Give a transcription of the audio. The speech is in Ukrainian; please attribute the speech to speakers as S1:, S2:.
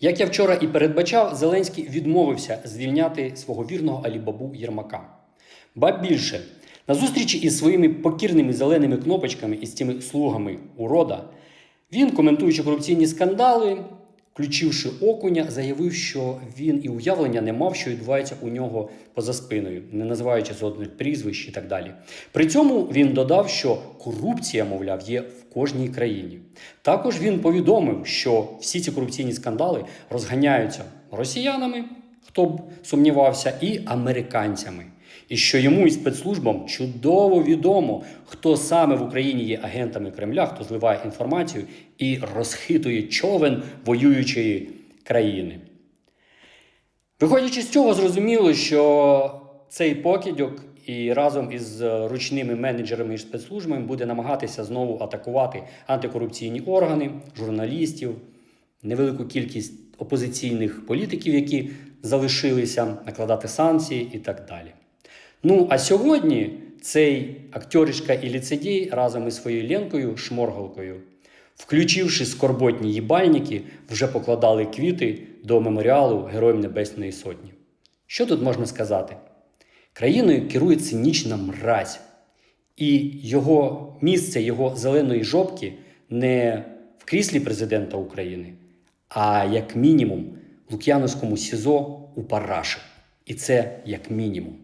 S1: Як я вчора і передбачав, Зеленський відмовився звільняти свого вірного Алібабу Єрмака. Ба більше, на зустрічі із своїми покірними зеленими кнопочками і з цими слугами урода, він, коментуючи корупційні скандали, включивши окуня, заявив, що він і уявлення не мав, що відбувається у нього поза спиною, не називаючи жодних прізвищ і так далі. При цьому він додав, що корупція, мовляв, є в кожній країні. Також він повідомив, що всі ці корупційні скандали розганяються росіянами, хто б сумнівався, і американцями. І що йому і спецслужбам чудово відомо, хто саме в Україні є агентами Кремля, хто зливає інформацію і розхитує човен воюючої країни. Виходячи з цього, зрозуміло, що цей покидьок і разом із ручними менеджерами і спецслужбами буде намагатися знову атакувати антикорупційні органи, журналістів, невелику кількість опозиційних політиків, які залишилися, накладати санкції і так далі. Ну а сьогодні цей акторішка і ліцедій разом із своєю Ленкою Шморгалкою, включивши скорботні їбальники, вже покладали квіти до меморіалу Героїв Небесної Сотні. Що тут можна сказати? Країною керує цинічна мразь, і його місце, його зеленої жопки не в кріслі президента України, а як мінімум в Лук'яновському СІЗО у Параші. І це як мінімум.